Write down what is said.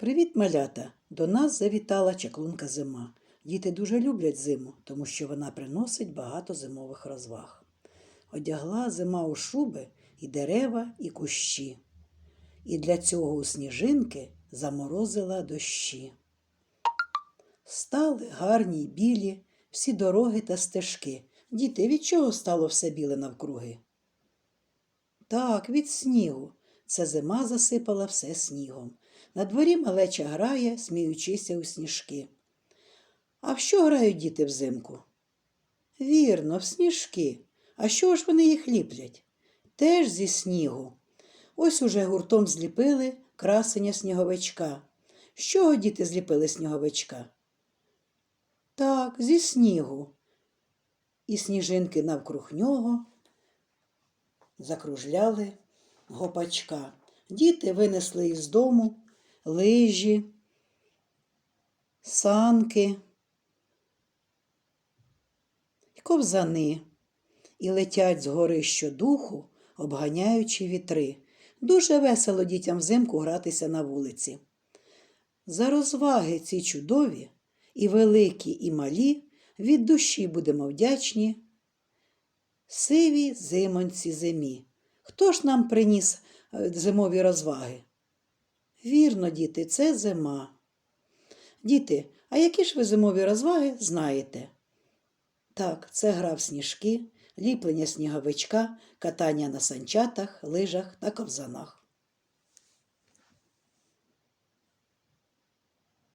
Привіт, малята! До нас завітала чаклунка зима. Діти дуже люблять зиму, тому що вона приносить багато зимових розваг. Одягла зима у шуби і дерева, і кущі. І для цього у сніжинки заморозила дощі. Стали гарні й білі всі дороги та стежки. Діти, від чого стало все біле навкруги? Так, від снігу. Це зима засипала все снігом. На дворі малеча грає, сміючися у сніжки. А в що грають діти взимку? Вірно, в сніжки. А що ж вони їх ліплять? Теж зі снігу. Ось уже гуртом зліпили красення сніговичка. З чого діти зліпили сніговичка? Так, зі снігу. І сніжинки навкруг нього закружляли гопачка. Діти винесли із дому лижі, санки, ковзани, і летять згори щодуху, обганяючи вітри. Дуже весело дітям взимку гратися на вулиці. За розваги ці чудові, і великі, і малі, від душі будемо вдячні. Сиві зимонці зимі. Хто ж нам приніс е, зимові розваги? Вірно, діти, це зима. Діти, а які ж ви зимові розваги знаєте? Так, це гра в сніжки, ліплення сніговичка, катання на санчатах, лижах та ковзанах.